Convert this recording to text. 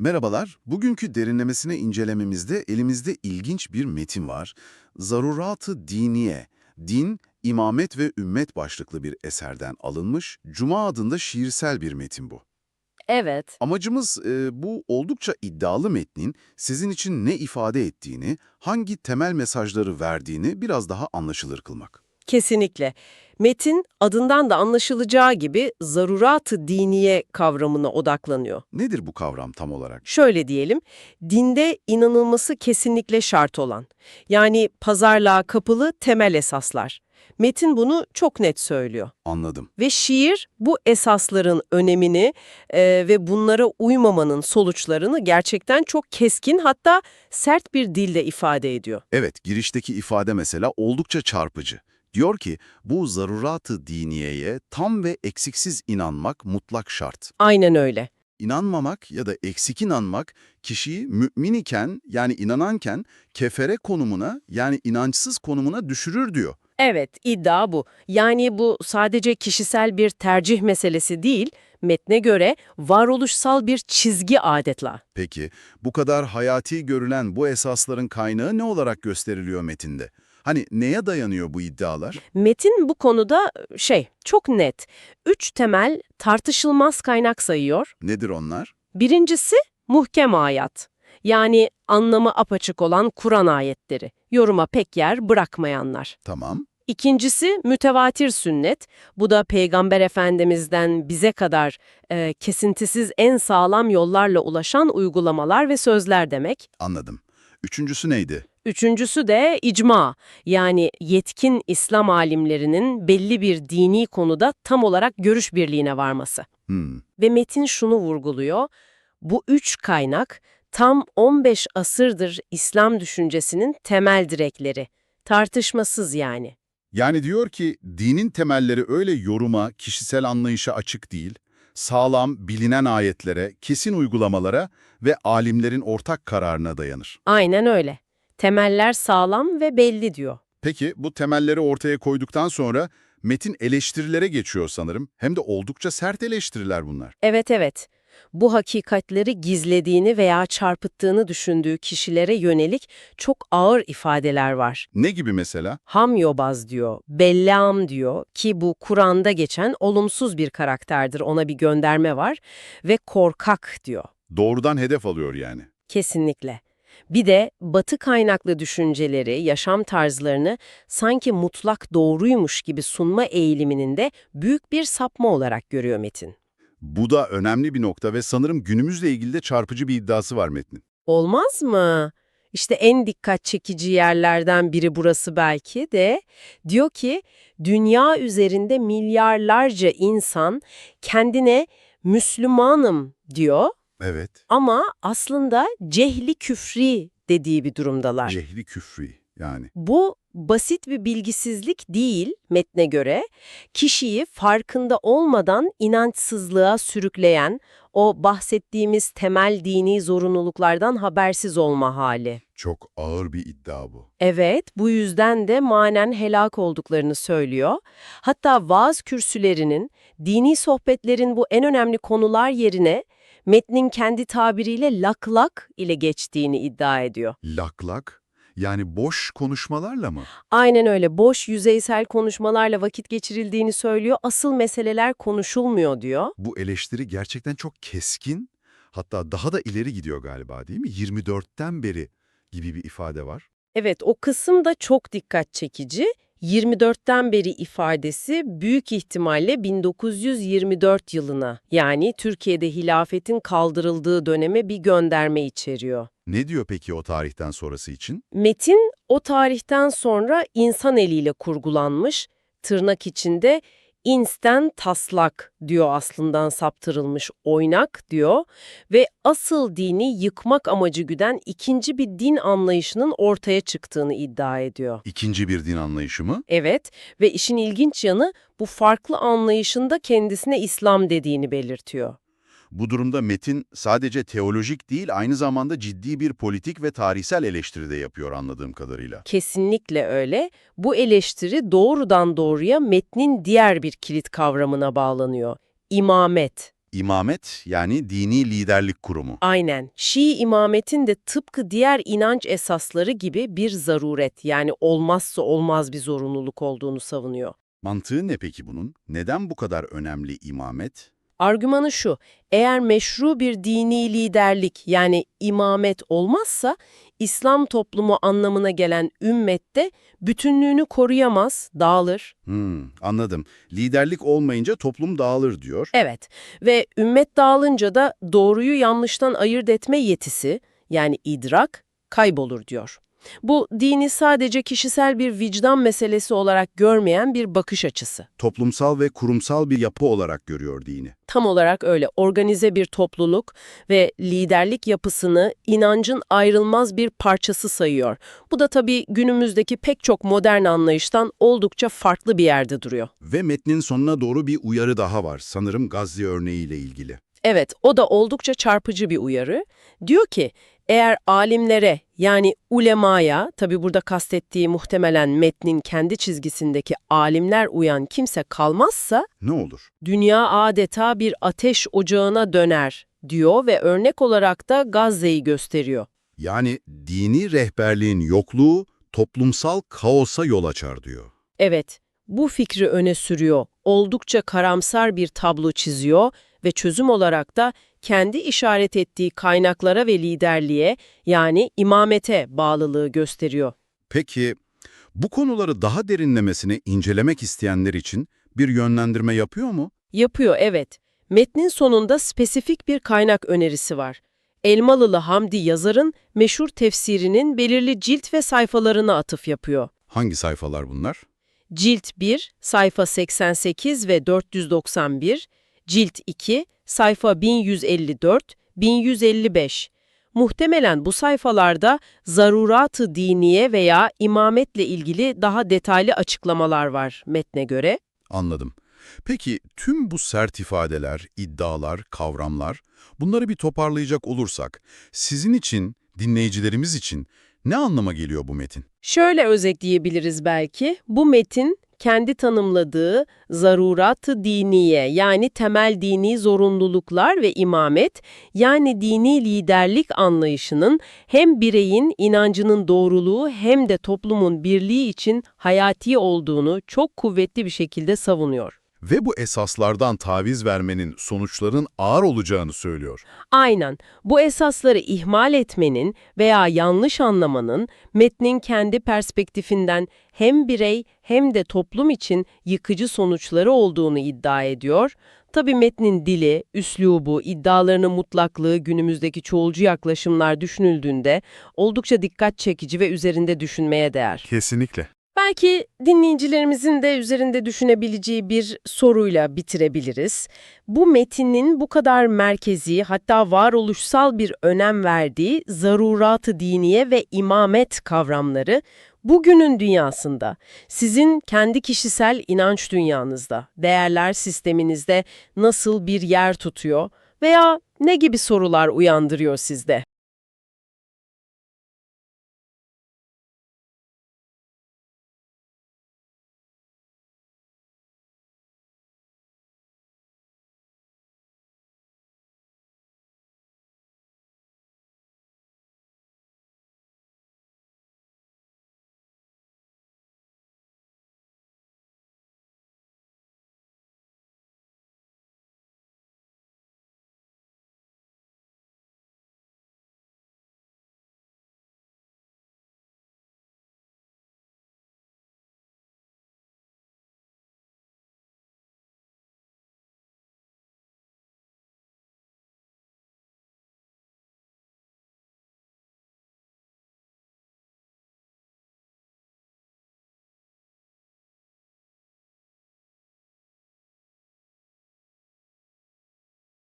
Merhabalar, bugünkü derinlemesine incelememizde elimizde ilginç bir metin var. Zarurat-ı Diniye, Din, İmamet ve Ümmet başlıklı bir eserden alınmış, Cuma adında şiirsel bir metin bu. Evet, Amacımız e, bu oldukça iddialı metnin sizin için ne ifade ettiğini, hangi temel mesajları verdiğini biraz daha anlaşılır kılmak. Kesinlikle. Metin adından da anlaşılacağı gibi zarurat-ı diniye kavramına odaklanıyor. Nedir bu kavram tam olarak? Şöyle diyelim, dinde inanılması kesinlikle şart olan, yani pazarlığa kapılı temel esaslar. Metin bunu çok net söylüyor. Anladım. Ve şiir bu esasların önemini e, ve bunlara uymamanın sonuçlarını gerçekten çok keskin hatta sert bir dille ifade ediyor. Evet, girişteki ifade mesela oldukça çarpıcı. Diyor ki, bu zarurat-ı diniyeye tam ve eksiksiz inanmak mutlak şart. Aynen öyle. İnanmamak ya da eksik inanmak kişiyi mümin iken yani inananken kefere konumuna yani inançsız konumuna düşürür diyor. Evet, iddia bu. Yani bu sadece kişisel bir tercih meselesi değil, metne göre varoluşsal bir çizgi adetla. Peki bu kadar hayati görülen bu esasların kaynağı ne olarak gösteriliyor metinde? Hani neye dayanıyor bu iddialar? Metin bu konuda şey, çok net. Üç temel tartışılmaz kaynak sayıyor. Nedir onlar? Birincisi muhkem ayat. Yani anlamı apaçık olan Kur'an ayetleri. Yoruma pek yer bırakmayanlar. Tamam. İkincisi mütevatir sünnet. Bu da Peygamber Efendimiz'den bize kadar e, kesintisiz en sağlam yollarla ulaşan uygulamalar ve sözler demek. Anladım. Üçüncüsü neydi? Üçüncüsü de icma. Yani yetkin İslam alimlerinin belli bir dini konuda tam olarak görüş birliğine varması. Hmm. Ve Metin şunu vurguluyor. Bu üç kaynak tam 15 asırdır İslam düşüncesinin temel direkleri. Tartışmasız yani. Yani diyor ki dinin temelleri öyle yoruma, kişisel anlayışa açık değil, sağlam, bilinen ayetlere, kesin uygulamalara ve alimlerin ortak kararına dayanır. Aynen öyle. Temeller sağlam ve belli diyor. Peki bu temelleri ortaya koyduktan sonra metin eleştirilere geçiyor sanırım. Hem de oldukça sert eleştiriler bunlar. Evet evet. Bu hakikatleri gizlediğini veya çarpıttığını düşündüğü kişilere yönelik çok ağır ifadeler var. Ne gibi mesela? Hamyobaz diyor, Bellam diyor ki bu Kur'an'da geçen olumsuz bir karakterdir ona bir gönderme var ve korkak diyor. Doğrudan hedef alıyor yani. Kesinlikle. Bir de batı kaynaklı düşünceleri, yaşam tarzlarını sanki mutlak doğruymuş gibi sunma eğiliminin de büyük bir sapma olarak görüyor Metin. Bu da önemli bir nokta ve sanırım günümüzle ilgili de çarpıcı bir iddiası var metnin. Olmaz mı? İşte en dikkat çekici yerlerden biri burası belki de diyor ki dünya üzerinde milyarlarca insan kendine Müslümanım diyor Evet. ama aslında cehli küfri dediği bir durumdalar. Cehli küfri yani. Bu basit bir bilgisizlik değil metne göre, kişiyi farkında olmadan inançsızlığa sürükleyen o bahsettiğimiz temel dini zorunluluklardan habersiz olma hali. Çok ağır bir iddia bu. Evet, bu yüzden de manen helak olduklarını söylüyor. Hatta vaaz kürsülerinin, dini sohbetlerin bu en önemli konular yerine metnin kendi tabiriyle lak lak ile geçtiğini iddia ediyor. Laklak yani boş konuşmalarla mı? Aynen öyle. Boş, yüzeysel konuşmalarla vakit geçirildiğini söylüyor. Asıl meseleler konuşulmuyor diyor. Bu eleştiri gerçekten çok keskin, hatta daha da ileri gidiyor galiba değil mi? 24'ten beri gibi bir ifade var. Evet, o kısım da çok dikkat çekici. 24'ten beri ifadesi büyük ihtimalle 1924 yılına yani Türkiye'de hilafetin kaldırıldığı döneme bir gönderme içeriyor. Ne diyor peki o tarihten sonrası için? Metin o tarihten sonra insan eliyle kurgulanmış, tırnak içinde insten taslak diyor aslından saptırılmış oynak diyor ve asıl dini yıkmak amacı güden ikinci bir din anlayışının ortaya çıktığını iddia ediyor. İkinci bir din anlayışı mı? Evet ve işin ilginç yanı bu farklı anlayışında kendisine İslam dediğini belirtiyor. Bu durumda metin sadece teolojik değil aynı zamanda ciddi bir politik ve tarihsel eleştiri de yapıyor anladığım kadarıyla. Kesinlikle öyle. Bu eleştiri doğrudan doğruya metnin diğer bir kilit kavramına bağlanıyor. İmamet. İmamet yani dini liderlik kurumu. Aynen. Şii imametin de tıpkı diğer inanç esasları gibi bir zaruret yani olmazsa olmaz bir zorunluluk olduğunu savunuyor. Mantığı ne peki bunun? Neden bu kadar önemli imamet? Argümanı şu, eğer meşru bir dini liderlik yani imamet olmazsa, İslam toplumu anlamına gelen ümmette bütünlüğünü koruyamaz, dağılır. Hmm, anladım. Liderlik olmayınca toplum dağılır diyor. Evet ve ümmet dağılınca da doğruyu yanlıştan ayırt etme yetisi yani idrak kaybolur diyor. Bu dini sadece kişisel bir vicdan meselesi olarak görmeyen bir bakış açısı. Toplumsal ve kurumsal bir yapı olarak görüyor dini. Tam olarak öyle organize bir topluluk ve liderlik yapısını inancın ayrılmaz bir parçası sayıyor. Bu da tabii günümüzdeki pek çok modern anlayıştan oldukça farklı bir yerde duruyor. Ve metnin sonuna doğru bir uyarı daha var. Sanırım Gazze örneğiyle ilgili. Evet, o da oldukça çarpıcı bir uyarı. Diyor ki, eğer alimlere yani ulemaya, tabi burada kastettiği muhtemelen metnin kendi çizgisindeki alimler uyan kimse kalmazsa, Ne olur? dünya adeta bir ateş ocağına döner diyor ve örnek olarak da Gazze'yi gösteriyor. Yani dini rehberliğin yokluğu toplumsal kaosa yol açar diyor. Evet, bu fikri öne sürüyor, oldukça karamsar bir tablo çiziyor ve çözüm olarak da kendi işaret ettiği kaynaklara ve liderliğe yani imamete bağlılığı gösteriyor. Peki bu konuları daha derinlemesine incelemek isteyenler için bir yönlendirme yapıyor mu? Yapıyor evet. Metnin sonunda spesifik bir kaynak önerisi var. Elmalılı Hamdi yazarın meşhur tefsirinin belirli cilt ve sayfalarına atıf yapıyor. Hangi sayfalar bunlar? Cilt 1, sayfa 88 ve 491, Cilt 2, sayfa 1154, 1155. Muhtemelen bu sayfalarda zarurat-ı diniye veya imametle ilgili daha detaylı açıklamalar var metne göre. Anladım. Peki tüm bu sert ifadeler, iddialar, kavramlar, bunları bir toparlayacak olursak, sizin için, dinleyicilerimiz için ne anlama geliyor bu metin? Şöyle özetleyebiliriz belki, bu metin kendi tanımladığı zarurat-ı diniye yani temel dini zorunluluklar ve imamet yani dini liderlik anlayışının hem bireyin inancının doğruluğu hem de toplumun birliği için hayati olduğunu çok kuvvetli bir şekilde savunuyor. Ve bu esaslardan taviz vermenin sonuçların ağır olacağını söylüyor. Aynen. Bu esasları ihmal etmenin veya yanlış anlamanın metnin kendi perspektifinden hem birey hem de toplum için yıkıcı sonuçları olduğunu iddia ediyor. Tabi metnin dili, üslubu, iddialarının mutlaklığı günümüzdeki çoğulcu yaklaşımlar düşünüldüğünde oldukça dikkat çekici ve üzerinde düşünmeye değer. Kesinlikle. Belki dinleyicilerimizin de üzerinde düşünebileceği bir soruyla bitirebiliriz. Bu metinin bu kadar merkezi hatta varoluşsal bir önem verdiği zarurat-ı diniye ve imamet kavramları bugünün dünyasında, sizin kendi kişisel inanç dünyanızda, değerler sisteminizde nasıl bir yer tutuyor veya ne gibi sorular uyandırıyor sizde?